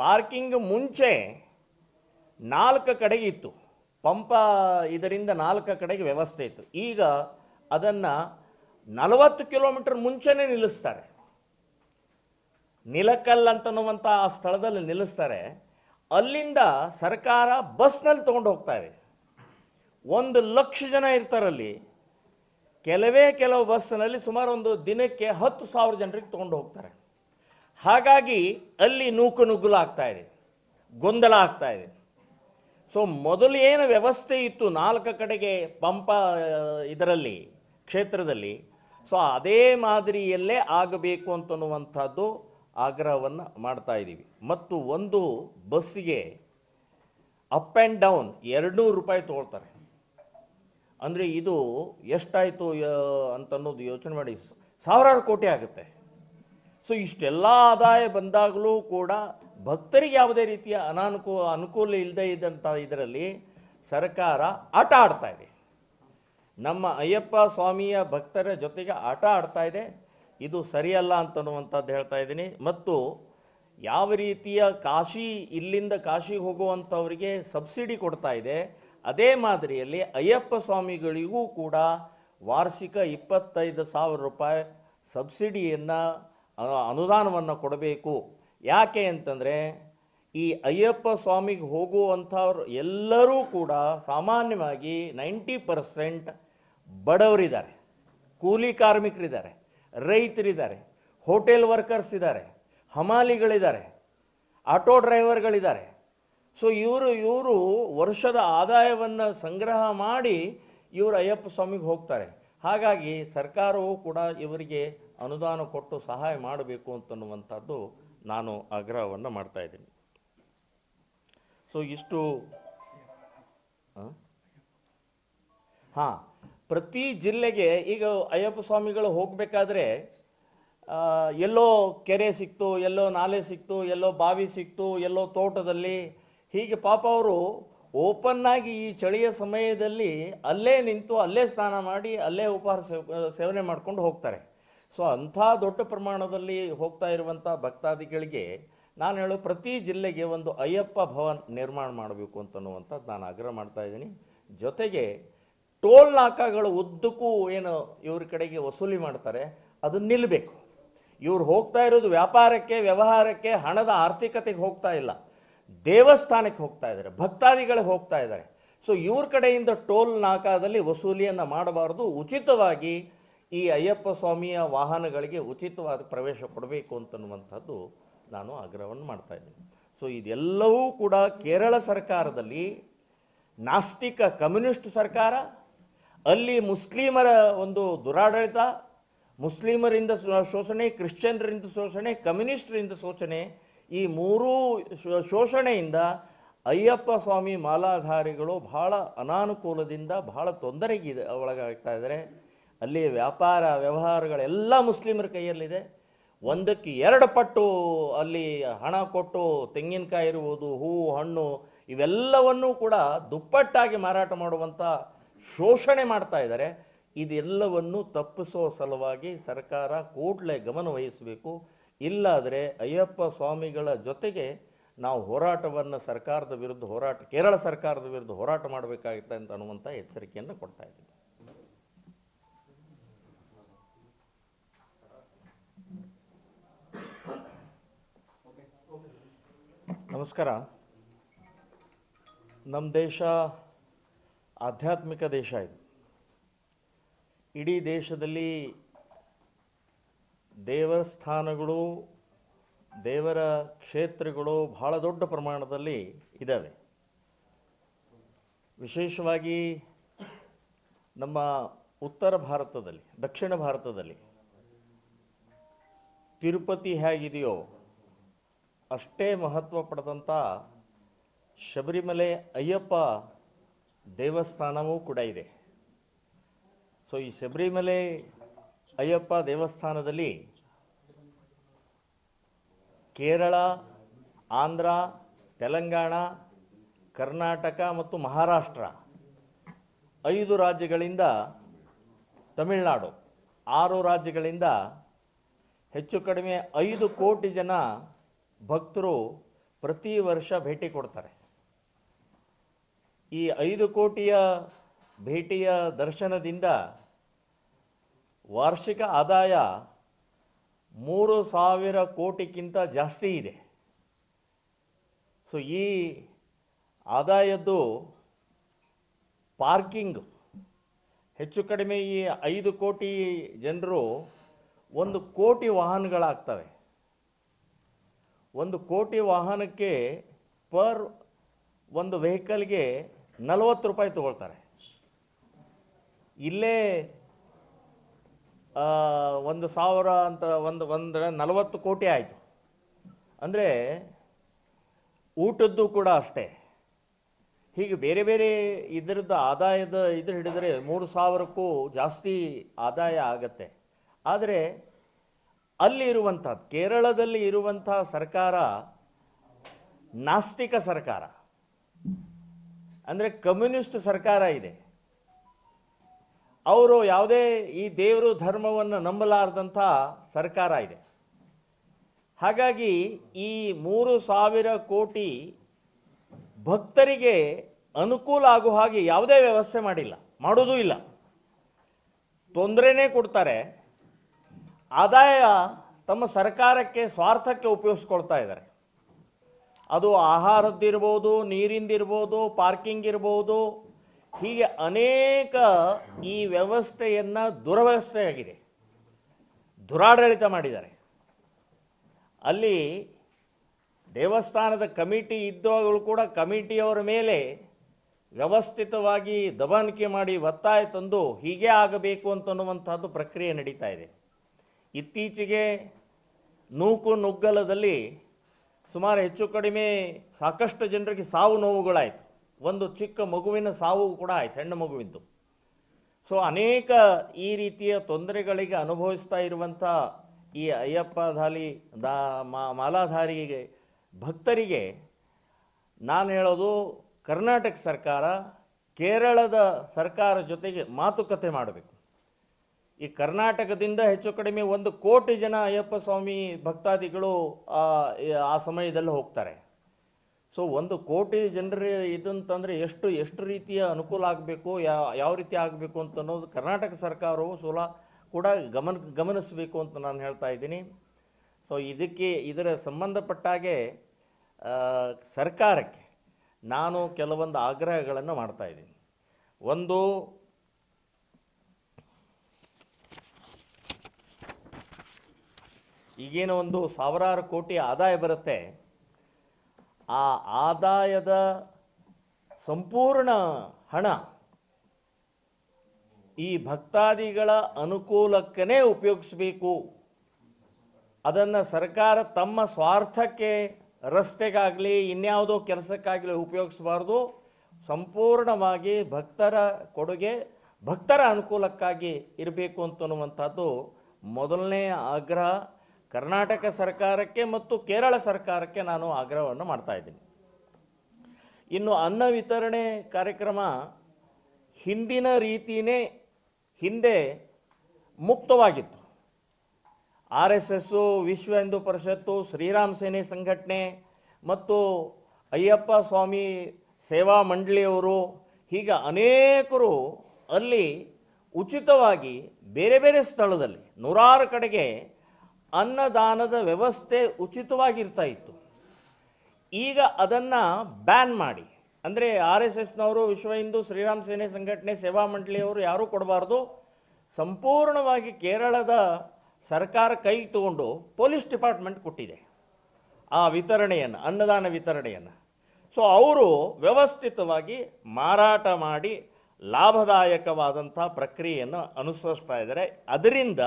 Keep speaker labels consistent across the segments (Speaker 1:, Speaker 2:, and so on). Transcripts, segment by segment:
Speaker 1: Parking ಮುಂಚೆ ನಾಲ್ಕು ಕಡೆಗೆ ಇತ್ತು ಪಂಪ ಇದರಿಂದ ನಾಲ್ಕು ಕಡೆಗೆ ವ್ಯವಸ್ಥೆ ಇತ್ತು. ಈಗ ಅದನ್ನು ನಲವತ್ತು ಕಿಲೋಮೀಟರ್ ಮುಂಚೆನೇ ನಿಲ್ಲಿಸ್ತಾರೆ. ನಿಲಕಲ್ ಅಂತನ್ನುವಂಥ ಆ ಸ್ಥಳದಲ್ಲಿ ನಿಲ್ಲಿಸ್ತಾರೆ. ಅಲ್ಲಿಂದ ಸರ್ಕಾರ ಬಸ್ನಲ್ಲಿ ತೊಗೊಂಡು ಹೋಗ್ತಾರೆ ಒಂದು ಲಕ್ಷ ಜನ ಇರ್ತಾರಲ್ಲಿ ಕೆಲವೇ ಕೆಲವು ಬಸ್ನಲ್ಲಿ ಸುಮಾರು ಒಂದು ದಿನಕ್ಕೆ ಹತ್ತು ಸಾವಿರ ಜನರಿಗೆ ತೊಗೊಂಡು ಹೋಗ್ತಾರೆ. ಹಾಗಾಗಿ ಅಲ್ಲಿ ನೂಕು ನುಗ್ಗಲು ಆಗ್ತಾ ಇದೆ, ಗೊಂದಲ ಆಗ್ತಾ ಇದೆ. ಸೊ ಮೊದಲು ಏನು ವ್ಯವಸ್ಥೆ ಇತ್ತು ನಾಲ್ಕು ಕಡೆಗೆ ಪಂಪ ಇದರಲ್ಲಿ, ಕ್ಷೇತ್ರದಲ್ಲಿ ಸೊ ಅದೇ ಮಾದರಿಯಲ್ಲೇ ಆಗಬೇಕು ಅಂತನ್ನುವಂಥದ್ದು ಆಗ್ರಹವನ್ನು ಮಾಡ್ತಾ ಇದ್ದೀವಿ. ಮತ್ತು ಒಂದು ಬಸ್ಸಿಗೆ ಅಪ್ ಆ್ಯಂಡ್ ಡೌನ್ ಎರಡುನೂರು ರೂಪಾಯಿ ತೊಗೊಳ್ತಾರೆ. ಅಂದರೆ ಇದು ಎಷ್ಟಾಯಿತು ಅಂತನ್ನೋದು ಯೋಚನೆ ಮಾಡಿ. ಸಾವಿರಾರು ಕೋಟಿ ಆಗುತ್ತೆ. ಸೊ ಇಷ್ಟೆಲ್ಲ ಆದಾಯ ಬಂದಾಗಲೂ ಕೂಡ ಭಕ್ತರಿಗೆ ಯಾವುದೇ ರೀತಿಯ ಅನಾನುಕೂ, ಅನುಕೂಲ ಇಲ್ಲದೆ ಇದ್ದಂಥ ಇದರಲ್ಲಿ ಸರ್ಕಾರ ಆಟ ಆಡ್ತಾ ಇದೆ. ನಮ್ಮ ಅಯ್ಯಪ್ಪ ಸ್ವಾಮಿಯ ಭಕ್ತರ ಜೊತೆಗೆ ಆಟ ಆಡ್ತಾ ಇದೆ. ಇದು ಸರಿಯಲ್ಲ ಅಂತನ್ನುವಂಥದ್ದು ಹೇಳ್ತಾ ಇದ್ದೀನಿ. ಮತ್ತು ಯಾವ ರೀತಿಯ ಕಾಶಿ, ಇಲ್ಲಿಂದ ಕಾಶಿಗೆ ಹೋಗುವಂಥವರಿಗೆ ಸಬ್ಸಿಡಿ ಕೊಡ್ತಾ ಇದೆ. ಅದೇ ಮಾದರಿಯಲ್ಲಿ ಅಯ್ಯಪ್ಪ ಸ್ವಾಮಿಗಳಿಗೂ ಕೂಡ ವಾರ್ಷಿಕ ಇಪ್ಪತ್ತೈದು ಸಾವಿರ ರೂಪಾಯಿ ಸಬ್ಸಿಡಿಯನ್ನು ಅನುದಾನವನ್ನು ಕೊಡಬೇಕು. ಯಾಕೆ ಅಂತಂದರೆ, ಈ ಅಯ್ಯಪ್ಪ ಸ್ವಾಮಿಗೆ ಹೋಗುವಂಥವ್ರು ಎಲ್ಲರೂ ಕೂಡ ಸಾಮಾನ್ಯವಾಗಿ ನೈಂಟಿ ಪರ್ಸೆಂಟ್ ಬಡವರಿದ್ದಾರೆ. ಕೂಲಿ ಕಾರ್ಮಿಕರಿದ್ದಾರೆ, ರೈತರಿದ್ದಾರೆ, ಹೋಟೆಲ್ ವರ್ಕರ್ಸ್ ಇದ್ದಾರೆ, ಹಮಾಲಿಗಳಿದ್ದಾರೆ, ಆಟೋ ಡ್ರೈವರ್ಗಳಿದ್ದಾರೆ. ಸೊ, ಇವರು ಇವರು ವರ್ಷದ ಆದಾಯವನ್ನು ಸಂಗ್ರಹ ಮಾಡಿ ಇವರು ಅಯ್ಯಪ್ಪ ಸ್ವಾಮಿಗೆ ಹೋಗ್ತಾರೆ. ಹಾಗಾಗಿ ಸರ್ಕಾರವು ಕೂಡ ಇವರಿಗೆ ಅನುದಾನ ಕೊಟ್ಟು ಸಹಾಯ ಮಾಡಬೇಕು ಅಂತನ್ನುವಂಥದ್ದು ನಾನು ಆಗ್ರಹವನ್ನು ಮಾಡ್ತಾ ಇದ್ದೀನಿ. ಸೊ ಇಷ್ಟು, ಹಾಂ? ಪ್ರತಿ ಜಿಲ್ಲೆಗೆ ಈಗ ಅಯ್ಯಪ್ಪ ಸ್ವಾಮಿಗಳು ಹೋಗಬೇಕಾದ್ರೆ ಎಲ್ಲೋ ಕೆರೆ ಸಿಕ್ತು, ಎಲ್ಲೋ ನಾಲೆ ಸಿಕ್ತು, ಎಲ್ಲೋ ಬಾವಿ ಸಿಕ್ತು, ಎಲ್ಲೋ ತೋಟದಲ್ಲಿ, ಹೀಗೆ ಪಾಪ ಅವರು ಓಪನ್ನಾಗಿ ಈ ಚಳಿಯ ಸಮಯದಲ್ಲಿ ಅಲ್ಲೇ ನಿಂತು ಅಲ್ಲೇ ಸ್ನಾನ ಮಾಡಿ, ಅಲ್ಲೇ ಉಪಹಾರ ಸೇವ- ಸೇವನೆ ಮಾಡ್ಕೊಂಡು ಹೋಗ್ತಾರೆ. ಸೊ ಅಂಥ ದೊಡ್ಡ ಪ್ರಮಾಣದಲ್ಲಿ ಹೋಗ್ತಾ ಇರುವಂಥ ಭಕ್ತಾದಿಗಳಿಗೆ ನಾನು ಹೇಳೋ ಪ್ರತಿ ಜಿಲ್ಲೆಗೆ ಒಂದು ಅಯ್ಯಪ್ಪ ಭವನ್ ನಿರ್ಮಾಣ ಮಾಡಬೇಕು ಅಂತನ್ನುವಂಥದ್ದು ನಾನು ಆಗ್ರಹ ಮಾಡ್ತಾ ಇದ್ದೀನಿ. ಜೊತೆಗೆ ಟೋಲ್ ನಾಕಾಗಳು ಉದ್ದಕ್ಕೂ ಏನು ಇವ್ರ ಕಡೆಗೆ ವಸೂಲಿ ಮಾಡ್ತಾರೆ, ಅದು ನಿಲ್ಲಬೇಕು ಇವ್ರು ಹೋಗ್ತಾ ಇರೋದು ವ್ಯಾಪಾರಕ್ಕೆ, ವ್ಯವಹಾರಕ್ಕೆ, ಹಣದ ಆರ್ಥಿಕತೆಗೆ ಹೋಗ್ತಾ ಇಲ್ಲ. ದೇವಸ್ಥಾನಕ್ಕೆ ಹೋಗ್ತಾ ಇದ್ದಾರೆ, ಭಕ್ತಾದಿಗಳಿಗೆ ಹೋಗ್ತಾ ಇದ್ದಾರೆ. ಸೊ ಇವ್ರ ಕಡೆಯಿಂದ ಟೋಲ್ ನಾಕಾದಲ್ಲಿ ವಸೂಲಿಯನ್ನು ಮಾಡಬಾರ್ದು. ಉಚಿತವಾಗಿ ಈ ಅಯ್ಯಪ್ಪ ಸ್ವಾಮಿಯ ವಾಹನಗಳಿಗೆ ಉಚಿತವಾದ ಪ್ರವೇಶ ಕೊಡಬೇಕು ಅಂತನ್ನುವಂಥದ್ದು ನಾನು ಆಗ್ರಹವನ್ನು ಮಾಡ್ತಾ ಇದ್ದೀನಿ. ಸೊ ಇದೆಲ್ಲವೂ ಕೂಡ ಕೇರಳ ಸರ್ಕಾರದಲ್ಲಿ ನಾಸ್ತಿಕ ಕಮ್ಯುನಿಸ್ಟ್ ಸರ್ಕಾರ, ಅಲ್ಲಿ ಮುಸ್ಲಿಮರ ಒಂದು ದುರಾಡಳಿತ, ಮುಸ್ಲಿಮರಿಂದ ಶೋಷಣೆ, ಕ್ರಿಶ್ಚಿಯನ್ರಿಂದ ಶೋಷಣೆ, ಕಮ್ಯುನಿಸ್ಟ್ರಿಂದ ಶೋಷಣೆ, ಈ ಮೂರೂ ಶೋಷಣೆಯಿಂದ ಅಯ್ಯಪ್ಪ ಸ್ವಾಮಿ ಮಾಲಾಧಾರಿಗಳು ಬಹಳ ಅನಾನುಕೂಲದಿಂದ ಬಹಳ ತೊಂದರೆಗಿದೆ ಒಳಗಾಗ್ತಾ ಇದ್ದಾರೆ. ಅಲ್ಲಿ ವ್ಯಾಪಾರ ವ್ಯವಹಾರಗಳೆಲ್ಲ ಮುಸ್ಲಿಮರ ಕೈಯಲ್ಲಿದೆ. ಒಂದಕ್ಕೆ ಎರಡು ಪಟ್ಟು ಅಲ್ಲಿ ಹಣ ಕೊಟ್ಟು ತೆಂಗಿನಕಾಯಿ ಇರುವುದು, ಹೂವು, ಹಣ್ಣು ಇವೆಲ್ಲವನ್ನೂ ಕೂಡ ದುಪ್ಪಟ್ಟಾಗಿ ಮಾರಾಟ ಮಾಡುವಂಥ ಶೋಷಣೆ ಮಾಡ್ತಾ ಇದ್ದಾರೆ. ಇದೆಲ್ಲವನ್ನು ತಪ್ಪಿಸೋ ಸಲುವಾಗಿ ಸರ್ಕಾರ ಕೂಡಲೇ ಗಮನವಹಿಸಬೇಕು ಇಲ್ಲಾದರೆ ಅಯ್ಯಪ್ಪ ಸ್ವಾಮಿಗಳ ಜೊತೆಗೆ ನಾವು ಹೋರಾಟವನ್ನು ಸರ್ಕಾರದ ವಿರುದ್ಧ ಹೋರಾಟ, ಕೇರಳ ಸರ್ಕಾರದ ವಿರುದ್ಧ ಹೋರಾಟ ಮಾಡಬೇಕಾಗುತ್ತೆ ಅಂತ ಅನ್ನುವಂಥ ಎಚ್ಚರಿಕೆಯನ್ನು ಕೊಡ್ತಾ ಇದ್ದೀನಿ. ನಮಸ್ಕಾರ. ನಮ್ಮ ದೇಶ ಆಧ್ಯಾತ್ಮಿಕ ದೇಶ ಇದು. ಇಡೀ ದೇಶದಲ್ಲಿ ದೇವಸ್ಥಾನಗಳು, ದೇವರ ಕ್ಷೇತ್ರಗಳು ಬಹಳ ದೊಡ್ಡ ಪ್ರಮಾಣದಲ್ಲಿ ಇದ್ದಾವೆ ವಿಶೇಷವಾಗಿ ನಮ್ಮ ಉತ್ತರ ಭಾರತದಲ್ಲಿ, ದಕ್ಷಿಣ ಭಾರತದಲ್ಲಿ ತಿರುಪತಿ ಹೇಗಿದೆಯೋ ಅಷ್ಟೇ ಮಹತ್ವ ಪಡೆದಂಥ ಶಬರಿಮಲೆ ಅಯ್ಯಪ್ಪ ದೇವಸ್ಥಾನವೂ ಕೂಡ ಇದೆ. ಸೊ ಈ ಶಬರಿಮಲೆ ಅಯ್ಯಪ್ಪ ದೇವಸ್ಥಾನದಲ್ಲಿ ಕೇರಳ, ಆಂಧ್ರ, ತೆಲಂಗಾಣ, ಕರ್ನಾಟಕ ಮತ್ತು ಮಹಾರಾಷ್ಟ್ರ ಐದು ರಾಜ್ಯಗಳಿಂದ ತಮಿಳುನಾಡು, ಆರು ರಾಜ್ಯಗಳಿಂದ ಹೆಚ್ಚು ಕಡಿಮೆ ಐದು ಕೋಟಿ ಜನ ಭಕ್ತರು ಪ್ರತಿ ವರ್ಷ ಭೇಟಿ ಕೊಡ್ತಾರೆ. ಈ ಐದು ಕೋಟಿಯ ಭೇಟಿಯ ದರ್ಶನದಿಂದ ವಾರ್ಷಿಕ ಆದಾಯ ಮೂರು ಸಾವಿರ ಕೋಟಿಗಿಂತ ಜಾಸ್ತಿ ಇದೆ. ಸೊ, ಈ ಆದಾಯದ್ದು ಪಾರ್ಕಿಂಗ್, ಹೆಚ್ಚು ಕಡಿಮೆ ಈ ಐದು ಕೋಟಿ ಜನರು ಒಂದು ಕೋಟಿ ವಾಹನಗಳಾಗ್ತವೆ. ಒಂದು ಕೋಟಿ ವಾಹನಕ್ಕೆ ಪರ್ ಒಂದು ವೆಹಿಕಲ್ಗೆ ನಲವತ್ತು ರೂಪಾಯಿ ತಗೊಳ್ತಾರೆ. ಇಲ್ಲೇ ಒಂದು ಸಾವಿರ ಅಂತ ಒಂದು ಒಂದು ನಲವತ್ತು ಕೋಟಿ ಆಯಿತು. ಅಂದರೆ ಊಟದ್ದು ಕೂಡ ಅಷ್ಟೇ. ಹೀಗೆ ಬೇರೆ ಬೇರೆ ಇದರದ್ದು ಆದಾಯದ ಇದ್ರ ಹಿಡಿದರೆ ಮೂರು ಸಾವಿರಕ್ಕೂ ಜಾಸ್ತಿ ಆದಾಯ ಆಗತ್ತೆ. ಆದರೆ ಅಲ್ಲಿ ಇರುವಂಥದ್ದು, ಕೇರಳದಲ್ಲಿ ಇರುವಂಥ ಸರ್ಕಾರ ನಾಸ್ತಿಕ ಸರ್ಕಾರ. ಅಂದರೆ ಕಮ್ಯುನಿಸ್ಟ್ ಸರ್ಕಾರ ಇದೆ. ಅವರು ಯಾವುದೇ ಈ ದೇವರು ಧರ್ಮವನ್ನು ನಂಬಲಾರದಂಥ ಸರ್ಕಾರ ಇದೆ. ಹಾಗಾಗಿ ಈ ಮೂರು ಸಾವಿರ ಕೋಟಿ ಭಕ್ತರಿಗೆ ಅನುಕೂಲ ಆಗೋ ಹಾಗೆ ಯಾವುದೇ ವ್ಯವಸ್ಥೆ ಮಾಡಿಲ್ಲ, ಮಾಡೋದೂ ಇಲ್ಲ. ತೊಂದರೆನೇ ಕೊಡ್ತಾರೆ. ಆದಾಯ ತಮ್ಮ ಸರ್ಕಾರಕ್ಕೆ, ಸ್ವಾರ್ಥಕ್ಕೆ ಉಪಯೋಗಿಸ್ಕೊಳ್ತಾ ಇದ್ದಾರೆ. ಅದು ಆಹಾರದ್ದಿರ್ಬೋದು ನೀರಿಂದಿರ್ಬೋದು ಪಾರ್ಕಿಂಗ್ ಇರ್ಬೋದು, ಹೀಗೆ ಅನೇಕ ಈ ವ್ಯವಸ್ಥೆಯನ್ನು ದುರವ್ಯವಸ್ಥೆಯಾಗಿದೆ. ದುರಾಡಳಿತ ಮಾಡಿದ್ದಾರೆ. ಅಲ್ಲಿ ದೇವಸ್ಥಾನದ ಕಮಿಟಿ ಇದ್ದವಾಗಲೂ ಕೂಡ ಕಮಿಟಿಯವರ ಮೇಲೆ ವ್ಯವಸ್ಥಿತವಾಗಿ ದಬಾಣಿಕೆ ಮಾಡಿ ಒತ್ತಾಯ ತಂದು ಹೀಗೆ ಆಗಬೇಕು ಅಂತನ್ನುವಂಥದ್ದು ಪ್ರಕ್ರಿಯೆ ನಡೀತಾ ಇದೆ. ಇತ್ತೀಚೆಗೆ ನೂಕು ನುಗ್ಗಲದಲ್ಲಿ ಸುಮಾರು ಹೆಚ್ಚು ಕಡಿಮೆ ಸಾಕಷ್ಟು ಜನರಿಗೆ ಸಾವು ನೋವುಗಳಾಯಿತು. ಒಂದು ಚಿಕ್ಕ ಮಗುವಿನ ಸಾವು ಕೂಡ ಆಯ್ತು, ಹೆಣ್ಣು ಮಗುವಿದ್ದು ಸೊ ಅನೇಕ ಈ ರೀತಿಯ ತೊಂದರೆಗಳಿಗೆ ಅನುಭವಿಸ್ತಾ ಇರುವಂಥ ಈ ಅಯ್ಯಪ್ಪ ದಾಲಿ, ದಾ ಮಾಲಾಧಾರಿಗೆ, ಭಕ್ತರಿಗೆ ನಾನು ಹೇಳೋದು ಕರ್ನಾಟಕ ಸರ್ಕಾರ ಕೇರಳದ ಸರ್ಕಾರ ಜೊತೆಗೆ ಮಾತುಕತೆ ಮಾಡಬೇಕು. ಈ ಕರ್ನಾಟಕದಿಂದ ಹೆಚ್ಚು ಕಡಿಮೆ ಒಂದು ಕೋಟಿ ಜನ ಅಯ್ಯಪ್ಪ ಸ್ವಾಮಿ ಭಕ್ತಾದಿಗಳು ಆ ಸಮಯದಲ್ಲಿ ಹೋಗ್ತಾರೆ. ಸೊ ಒಂದು ಕೋಟಿ ಜನರ ಇದಂತಂದರೆ ಎಷ್ಟು ಎಷ್ಟು ರೀತಿಯ ಅನುಕೂಲ ಆಗಬೇಕು ಯಾವ ರೀತಿ ಆಗಬೇಕು ಅಂತ ಅನ್ನೋದು ಕರ್ನಾಟಕ ಸರ್ಕಾರವು ಸುಲ ಕೂಡ ಗಮನ, ಗಮನಿಸಬೇಕು ಅಂತ ನಾನು ಹೇಳ್ತಾ ಇದ್ದೀನಿ. ಸೊ ಇದಕ್ಕೆ, ಇದರ ಸಂಬಂಧಪಟ್ಟಾಗೆ ಸರ್ಕಾರಕ್ಕೆ ನಾನು ಕೆಲವೊಂದು ಆಗ್ರಹಗಳನ್ನು ಮಾಡ್ತಾಯಿದ್ದೀನಿ ಒಂದು ಈಗೇನೋ ಒಂದು ಸಾವಿರಾರು ಕೋಟಿ ಆದಾಯ ಬರುತ್ತೆ. ಆ ಆದಾಯದ ಸಂಪೂರ್ಣ ಹಣ ಈ ಭಕ್ತಾದಿಗಳ ಅನುಕೂಲಕ್ಕನೇ ಉಪಯೋಗಿಸಬೇಕು. ಅದನ್ನು ಸರ್ಕಾರ ತಮ್ಮ ಸ್ವಾರ್ಥಕ್ಕೆ ರಸ್ತೆಗಾಗಲಿ, ಇನ್ಯಾವುದೋ ಕೆಲಸಕ್ಕಾಗಲಿ ಉಪಯೋಗಿಸಬಾರ್ದು. ಸಂಪೂರ್ಣವಾಗಿ ಭಕ್ತರ ಕೊಡುಗೆ, ಭಕ್ತರ ಅನುಕೂಲಕ್ಕಾಗಿ ಇರಬೇಕು ಅಂತನ್ನುವಂಥದ್ದು ಮೊದಲನೇ ಆಗ್ರಹ. ಕರ್ನಾಟಕ ಸರ್ಕಾರಕ್ಕೆ ಮತ್ತು ಕೇರಳ ಸರ್ಕಾರಕ್ಕೆ ನಾನು ಆಗ್ರಹವನ್ನು ಮಾಡ್ತಾ ಇದ್ದೀನಿ. ಇನ್ನು ಅನ್ನ ವಿತರಣೆ ಕಾರ್ಯಕ್ರಮ ಹಿಂದಿನ ರೀತಿಯೇ ಹಿಂದೆ ಮುಕ್ತವಾಗಿತ್ತು. ಆರ್ ಎಸ್ ಎಸ್ಸು, ವಿಶ್ವ ಹಿಂದೂ ಪರಿಷತ್ತು, ಶ್ರೀರಾಮ್ ಸೇನೆ ಸಂಘಟನೆ ಮತ್ತು ಅಯ್ಯಪ್ಪ ಸ್ವಾಮಿ ಸೇವಾ ಮಂಡಳಿಯವರು ಹೀಗೆ ಅನೇಕರು ಅಲ್ಲಿ ಉಚಿತವಾಗಿ ಬೇರೆ ಬೇರೆ ಸ್ಥಳದಲ್ಲಿ ನೂರಾರು ಕಡೆಗೆ ಅನ್ನದಾನದ ವ್ಯವಸ್ಥೆ ಉಚಿತವಾಗಿರ್ತಾ ಇತ್ತು ಈಗ ಅದನ್ನು ಬ್ಯಾನ್ ಮಾಡಿ. ಅಂದರೆ ಆರ್ ಎಸ್ ಎಸ್ನವರು, ವಿಶ್ವ ಹಿಂದೂ ಶ್ರೀರಾಮ್ ಸೇನೆ ಸಂಘಟನೆ, ಸೇವಾ ಮಂಡಳಿಯವರು ಯಾರೂ ಕೊಡಬಾರ್ದು. ಸಂಪೂರ್ಣವಾಗಿ ಕೇರಳದ ಸರ್ಕಾರ ಕೈ ತಗೊಂಡು ಪೊಲೀಸ್ ಡಿಪಾರ್ಟ್ಮೆಂಟ್ ಕೊಟ್ಟಿದೆ. ಆ ವಿತರಣೆಯನ್ನು, ಅನ್ನದಾನ ವಿತರಣೆಯನ್ನು. ಸೊ, ಅವರು ವ್ಯವಸ್ಥಿತವಾಗಿ ಮಾರಾಟ ಮಾಡಿ ಲಾಭದಾಯಕವಾದಂಥ ಪ್ರಕ್ರಿಯೆಯನ್ನು ಅನುಸರಿಸ್ತಾ ಇದ್ದಾರೆ. ಅದರಿಂದ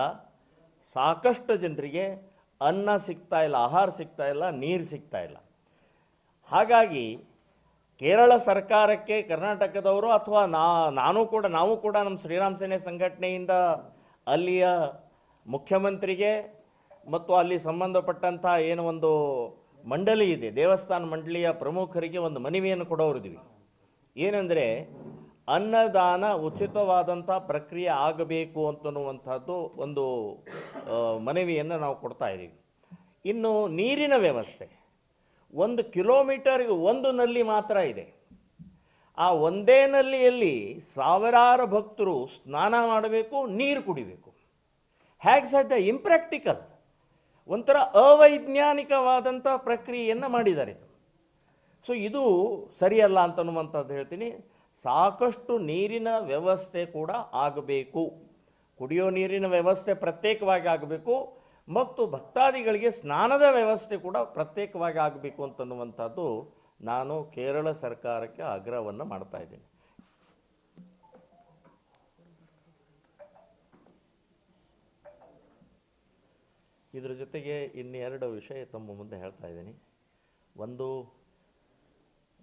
Speaker 1: ಸಾಕಷ್ಟು ಜನರಿಗೆ ಅನ್ನ ಸಿಗ್ತಾ ಇಲ್ಲ, ಆಹಾರ ಸಿಗ್ತಾ ಇಲ್ಲ, ನೀರು ಸಿಗ್ತಾ ಇಲ್ಲ. ಹಾಗಾಗಿ ಕೇರಳ ಸರ್ಕಾರಕ್ಕೆ, ಕರ್ನಾಟಕದವರು ಅಥವಾ ನಾ, ನಾನು ಕೂಡ, ನಾವು ಕೂಡ ನಮ್ಮ ಶ್ರೀರಾಮ್ ಸೇನೆ ಸಂಘಟನೆಯಿಂದ ಅಲ್ಲಿಯ ಮುಖ್ಯಮಂತ್ರಿಗೆ ಮತ್ತು ಅಲ್ಲಿ ಸಂಬಂಧಪಟ್ಟಂಥ ಏನು ಒಂದು ಮಂಡಳಿ ಇದೆ, ದೇವಸ್ಥಾನ ಮಂಡಳಿಯ ಪ್ರಮುಖರಿಗೆ ಒಂದು ಮನವಿಯನ್ನು ಕೊಡೋರಿದ್ವಿ ಏನೆಂದರೆ ಅನ್ನದಾನ ಉಚಿತವಾದಂಥ ಪ್ರಕ್ರಿಯೆ ಆಗಬೇಕು ಅಂತನ್ನುವಂಥದ್ದು ಒಂದು ಮನವಿಯನ್ನು ನಾವು ಕೊಡ್ತಾ ಇದ್ದೀವಿ. ಇನ್ನು ನೀರಿನ ವ್ಯವಸ್ಥೆ. ಒಂದು ಕಿಲೋಮೀಟರ್ಗೆ ಒಂದು ನಲ್ಲಿ ಮಾತ್ರ ಇದೆ. ಆ ಒಂದೇ ನಲ್ಲಿಯಲ್ಲಿ ಸಾವಿರಾರು ಭಕ್ತರು ಸ್ನಾನ ಮಾಡಬೇಕು, ನೀರು ಕುಡಿಬೇಕು. ಹೇಗೆ ಸಾಧ್ಯ? ಇಂಪ್ರ್ಯಾಕ್ಟಿಕಲ್ ಒಂಥರ ಅವೈಜ್ಞಾನಿಕವಾದಂಥ ಪ್ರಕ್ರಿಯೆಯನ್ನು ಮಾಡಿದ್ದಾರೆ. ಸೊ ಇದು ಸರಿಯಲ್ಲ ಅಂತನ್ನುವಂಥದ್ದು ಹೇಳ್ತೀನಿ. ಸಾಕಷ್ಟು ನೀರಿನ ವ್ಯವಸ್ಥೆ ಕೂಡ ಆಗಬೇಕು. ಕುಡಿಯೋ ನೀರಿನ ವ್ಯವಸ್ಥೆ ಪ್ರತ್ಯೇಕವಾಗಿ ಆಗಬೇಕು ಮತ್ತು ಭಕ್ತಾದಿಗಳಿಗೆ ಸ್ನಾನದ ವ್ಯವಸ್ಥೆ ಕೂಡ ಪ್ರತ್ಯೇಕವಾಗಿ ಆಗಬೇಕು ಅಂತನ್ನುವಂಥದ್ದು ನಾನು ಕೇರಳ ಸರ್ಕಾರಕ್ಕೆ ಆಗ್ರಹವನ್ನು ಮಾಡ್ತಾ ಇದ್ದೀನಿ. ಇದರ ಜೊತೆಗೆ ಇನ್ನೆರಡು ವಿಷಯ ತಮ್ಮ ಮುಂದೆ ಹೇಳ್ತಾ ಇದ್ದೀನಿ. ಒಂದು,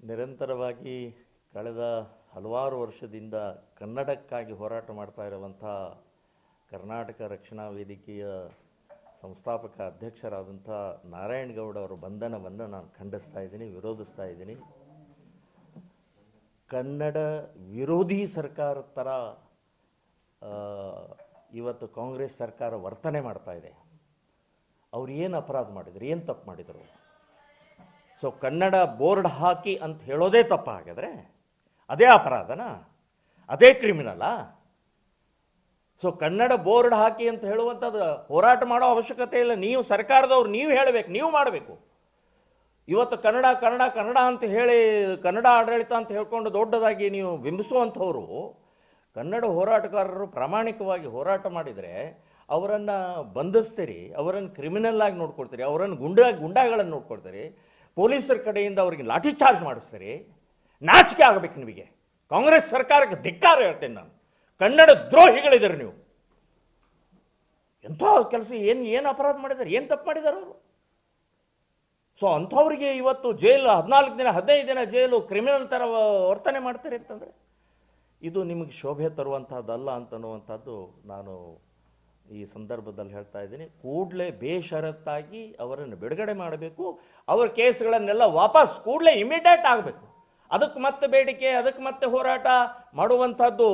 Speaker 1: ನಿರಂತರವಾಗಿ ಕಳೆದ ಹಲವಾರು ವರ್ಷದಿಂದ ಕನ್ನಡಕ್ಕಾಗಿ ಹೋರಾಟ ಮಾಡ್ತಾ ಇರುವಂಥ ಕರ್ನಾಟಕ ರಕ್ಷಣಾ ವೇದಿಕೆಯ ಸಂಸ್ಥಾಪಕ ಅಧ್ಯಕ್ಷರಾದಂಥ ನಾರಾಯಣಗೌಡ ಅವರ ಬಂಧನವನ್ನು ನಾನು ಖಂಡಿಸ್ತಾ ಇದ್ದೀನಿ, ವಿರೋಧಿಸ್ತಾ ಇದ್ದೀನಿ. ಕನ್ನಡ ವಿರೋಧಿ ಸರ್ಕಾರ ಥರ ಇವತ್ತು ಕಾಂಗ್ರೆಸ್ ಸರ್ಕಾರ ವರ್ತನೆ ಮಾಡ್ತಾ ಇದೆ. ಅವ್ರು ಏನು ಅಪರಾಧ ಮಾಡಿದರು, ಏನು ತಪ್ಪು ಮಾಡಿದರು? ಸೊ ಕನ್ನಡ ಬೋರ್ಡ್ ಹಾಕಿ ಅಂತ ಹೇಳೋದೇ ತಪ್ಪ ಹಾಗಾದರೆ ಅದೇ ಅಪರಾಧನಾ? ಅದೇ ಕ್ರಿಮಿನಲಾ? ಸೊ ಕನ್ನಡ ಬೋರ್ಡ್ ಹಾಕಿ ಅಂತ ಹೇಳುವಂಥದ್ದು ಹೋರಾಟ ಮಾಡೋ ಅವಶ್ಯಕತೆ ಇಲ್ಲ. ನೀವು ಸರ್ಕಾರದವ್ರು, ನೀವು ಹೇಳಬೇಕು, ನೀವು ಮಾಡಬೇಕು. ಇವತ್ತು ಕನ್ನಡ ಕನ್ನಡ ಕನ್ನಡ ಅಂತ ಹೇಳಿ, ಕನ್ನಡ ಆಡಳಿತ ಅಂತ ಹೇಳ್ಕೊಂಡು ದೊಡ್ಡದಾಗಿ ನೀವು ಬಿಂಬಿಸುವಂಥವ್ರು, ಕನ್ನಡ ಹೋರಾಟಗಾರರು ಪ್ರಾಮಾಣಿಕವಾಗಿ ಹೋರಾಟ ಮಾಡಿದರೆ ಅವರನ್ನು ಬಂಧಿಸ್ತೀರಿ, ಅವರನ್ನು ಕ್ರಿಮಿನಲ್ ಆಗಿ ನೋಡ್ಕೊಳ್ತೀರಿ, ಅವರನ್ನು ಗುಂಡ, ಗುಂಡಾಗಳನ್ನು ನೋಡ್ಕೊಳ್ತೀರಿ, ಪೊಲೀಸರ ಕಡೆಯಿಂದ ಅವರಿಗೆ ಲಾಠಿ ಚಾರ್ಜ್ ಮಾಡಿಸ್ತೀರಿ ನಾಚಿಕೆ ಆಗಬೇಕು ನಿಮಗೆ. ಕಾಂಗ್ರೆಸ್ ಸರ್ಕಾರಕ್ಕೆ ಧಿಕ್ಕಾರ ಹೇಳ್ತೇನೆ ನಾನು. ಕನ್ನಡ ದ್ರೋಹಿಗಳಿದ್ದಾರೆ ನೀವು. ಎಂಥ ಕೆಲಸ, ಏನು ಏನು ಅಪರಾಧ ಮಾಡಿದ್ದಾರೆ, ಏನು ತಪ್ಪು ಮಾಡಿದ್ದಾರೆ ಅವರು? ಸೊ ಅಂಥವ್ರಿಗೆ ಇವತ್ತು ಜೈಲು, ಹದಿನಾಲ್ಕು ದಿನ, ಹದಿನೈದು ದಿನ ಜೈಲು ಕ್ರಿಮಿನಲ್ ಥರ ವರ್ತನೆ ಮಾಡ್ತಾರೆ ಅಂತಂದರೆ, ಇದು ನಿಮಗೆ ಶೋಭೆ ತರುವಂಥದ್ದಲ್ಲ ಅಂತನ್ನುವಂಥದ್ದು ನಾನು ಈ ಸಂದರ್ಭದಲ್ಲಿ ಹೇಳ್ತಾ ಇದ್ದೀನಿ. ಕೂಡಲೇ ಬೇಷರತ್ತಾಗಿ ಅವರನ್ನು ಬಿಡುಗಡೆ ಮಾಡಬೇಕು. ಅವರ ಕೇಸ್ಗಳನ್ನೆಲ್ಲ ವಾಪಸ್ ಕೂಡಲೇ ಇಮಿಡಿಯೇಟ್ ಆಗಬೇಕು. ಅದಕ್ಕೆ ಮತ್ತೆ ಬೇಡಿಕೆ ಅದಕ್ಕೆ ಮತ್ತೆ ಹೋರಾಟ ಮಾಡುವಂಥದ್ದು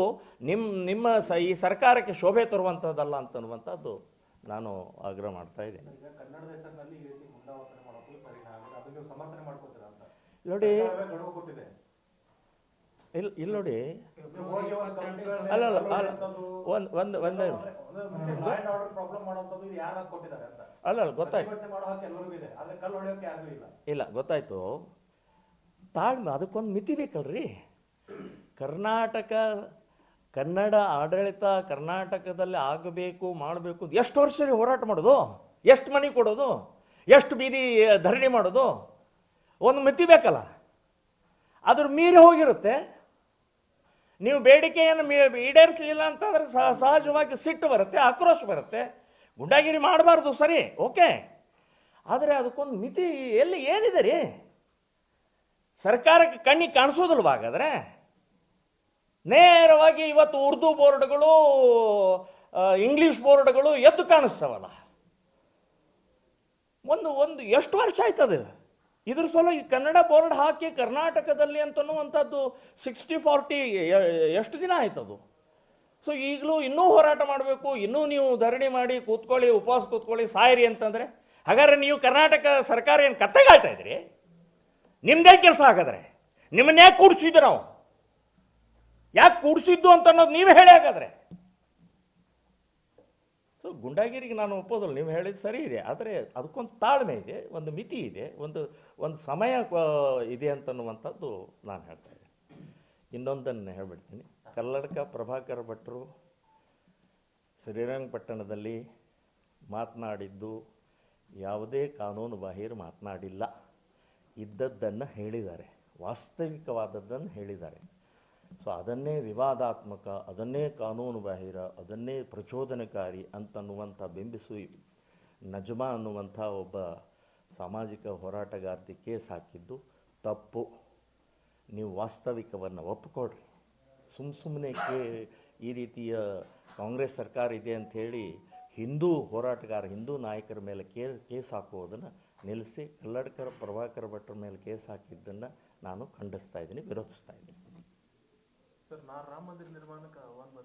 Speaker 1: ನಿಮ್ಮ ನಿಮ್ಮ ಸ ಈ ಸರ್ಕಾರಕ್ಕೆ ಶೋಭೆ ತರುವಂಥದ್ದಲ್ಲ ಅಂತನ್ನುವಂಥದ್ದು ನಾನು ಆಗ್ರಹ ಮಾಡ್ತಾ ಇದ್ದೀನಿ. ನೋಡಿ ಇಲ್ಲ ಇಲ್ಲಿ ನೋಡಿ. ಅಲ್ಲ ಅಲ್ಲ ಅಲ್ಲ. ಒಂದು ಒಂದು ಒಂದು ಅಲ್ಲ ಅಲ್ಲ ಗೊತ್ತಾಯ್ತು.
Speaker 2: ಮಾಡೋ ಹಕ್ಕು ಎಲ್ಲರಿಗೂ ಇದೆ. ಆದ್ರೆ ಕಲ್ಲು ಹೊಡೆಯೋಕೆ ಯಾರಿಗೂ ಇಲ್ಲ.
Speaker 1: ಇಲ್ಲ ಗೊತ್ತಾಯ್ತು. ತಾಳ್ಮೆ, ಅದಕ್ಕೊಂದು ಮಿತಿ ಬೇಕಲ್ರಿ? ಕರ್ನಾಟಕ, ಕನ್ನಡ ಆಡಳಿತ ಕರ್ನಾಟಕದಲ್ಲಿ ಆಗಬೇಕು, ಮಾಡಬೇಕು, ಎಷ್ಟು ವರ್ಷ ಹೋರಾಟ ಮಾಡೋದು? ಎಷ್ಟು ಮನೆ ಕೊಡೋದು? ಎಷ್ಟು ಬೀದಿ ಧರಣಿ ಮಾಡೋದು? ಒಂದು ಮಿತಿ ಬೇಕಲ್ಲ. ಅದ್ರ ಮೀರಿ ಹೋಗಿರುತ್ತೆ. ನೀವು ಬೇಡಿಕೆಯನ್ನು ಮೀ, ಈಡೇರಿಸಲಿಲ್ಲ ಅಂತಂದ್ರೆ ಸಹ ಸಹಜವಾಗಿ ಸಿಟ್ಟು ಬರುತ್ತೆ, ಆಕ್ರೋಶ ಬರುತ್ತೆ. ಗುಂಡಾಗಿರಿ ಮಾಡಬಾರ್ದು, ಸರಿ, ಓಕೆ. ಆದರೆ ಅದಕ್ಕೊಂದು ಮಿತಿ ಎಲ್ಲಿ ಏನಿದೆ ರೀ? ಸರ್ಕಾರಕ್ಕೆ ಕಣ್ಣಿಗೆ ಕಾಣಿಸೋದಿಲ್ವ ನೇರವಾಗಿ ಇವತ್ತು ಉರ್ದು ಬೋರ್ಡ್ಗಳು ಇಂಗ್ಲೀಷ್ ಬೋರ್ಡ್ಗಳು ಎದ್ದು ಕಾಣಿಸ್ತಾವಲ್ಲ. ಒಂದು ಒಂದು ಎಷ್ಟು ವರ್ಷ ಆಯ್ತದೆ ಇದ್ರ ಸಲ ಈ ಕನ್ನಡ ಬೋರ್ಡ್ ಹಾಕಿ ಕರ್ನಾಟಕದಲ್ಲಿ ಅಂತನ್ನುವಂಥದ್ದು ಸಿಕ್ಸ್ಟಿ ಫಾರ್ಟಿ ಎಷ್ಟು ದಿನ ಆಯ್ತದು ಸೊ ಈಗಲೂ ಇನ್ನೂ ಹೋರಾಟ ಮಾಡಬೇಕು, ಇನ್ನೂ ನೀವು ಧರಣಿ ಮಾಡಿ, ಕೂತ್ಕೊಳ್ಳಿ, ಉಪವಾಸ ಕೂತ್ಕೊಳ್ಳಿ, ಸಾಯಿರಿ ಅಂತಂದರೆ, ಹಾಗಾದ್ರೆ ನೀವು ಕರ್ನಾಟಕ ಸರ್ಕಾರ ಏನು ಕತ್ತೆಗಾಯ್ತಾ ಇದ್ರಿ? ನಿಮ್ದೇ ಕೆಲಸ ಹಾಗಾದ್ರೆ. ನಿಮ್ಮನ್ನೇ ಕೂಡಿಸಿದ್ದು ನಾವು. ಯಾಕೆ ಕೂಡಿಸಿದ್ದು ಅಂತ ಅನ್ನೋದು ನೀವೇ ಹೇಳಿ ಹಾಗಾದ್ರೆ. ಸೊ, ಗುಂಡಾಗಿರಿಗೆ ನಾನು ಒಪ್ಪೋದಲ್ಲ. ನೀವು ಹೇಳಿದ್ದು ಸರಿ ಇದೆ. ಆದರೆ ಅದಕ್ಕೊಂದು ತಾಳ್ಮೆ ಇದೆ, ಒಂದು ಮಿತಿ ಇದೆ, ಒಂದು ಒಂದು ಸಮಯ ಇದೆ ಅಂತನ್ನುವಂಥದ್ದು ನಾನು ಹೇಳ್ತಾ ಇದ್ದೀನಿ. ಇನ್ನೊಂದನ್ನು ಹೇಳ್ಬಿಡ್ತೀನಿ. ಕಲ್ಲಡ್ಕ ಪ್ರಭಾಕರ್ ಭಟ್ರು ಶ್ರೀರಂಗಪಟ್ಟಣದಲ್ಲಿ ಮಾತನಾಡಿದ್ದು ಯಾವುದೇ ಕಾನೂನು ಬಾಹಿರ ಮಾತನಾಡಿಲ್ಲ. ಇದ್ದದ್ದನ್ನು ಹೇಳಿದ್ದಾರೆ, ವಾಸ್ತವಿಕವಾದದ್ದನ್ನು ಹೇಳಿದ್ದಾರೆ. ಸೊ ಅದನ್ನೇ ವಿವಾದಾತ್ಮಕ, ಅದನ್ನೇ ಕಾನೂನು ಬಾಹಿರ, ಅದನ್ನೇ ಪ್ರಚೋದನಕಾರಿ ಅಂತನ್ನುವಂಥ ಬಿಂಬಿಸಿ ನಜಮಾ ಅನ್ನುವಂಥ ಒಬ್ಬ ಸಾಮಾಜಿಕ ಹೋರಾಟಗಾರ್ತಿ ಕೇಸ್ ಹಾಕಿದ್ದು, ತಪ್ಪು. ನೀವು ವಾಸ್ತವಿಕವನ್ನು ಒಪ್ಪಿಕೊಡ್ರಿ ಸುಮ್ಮ ಸುಮ್ಮನೆ ಕೇ, ಈ ರೀತಿಯ ಕಾಂಗ್ರೆಸ್ ಸರ್ಕಾರ ಇದೆ ಅಂಥೇಳಿ ಹಿಂದೂ ಹೋರಾಟಗಾರ, ಹಿಂದೂ ನಾಯಕರ ಮೇಲೆ ಕೇ ಕೇಸ್ ಹಾಕುವುದನ್ನು ನಿಲ್ಲಿಸಿ ಕಲ್ಲಡ್ಕರ ಪ್ರಭಾಕರ್ ಭಟ್ರ ಮೇಲೆ ಕೇಸ್ ಹಾಕಿದ್ದನ್ನು ನಾನು ಖಂಡಿಸ್ತಾ ಇದ್ದೀನಿ, ವಿರೋಧಿಸ್ತಾ ಇದ್ದೀನಿ.
Speaker 2: ಸರ್ ನಾನು ರಾಮ ಮಂದಿರ ನಿರ್ಮಾಣಕ್ಕೆ ಒಂದು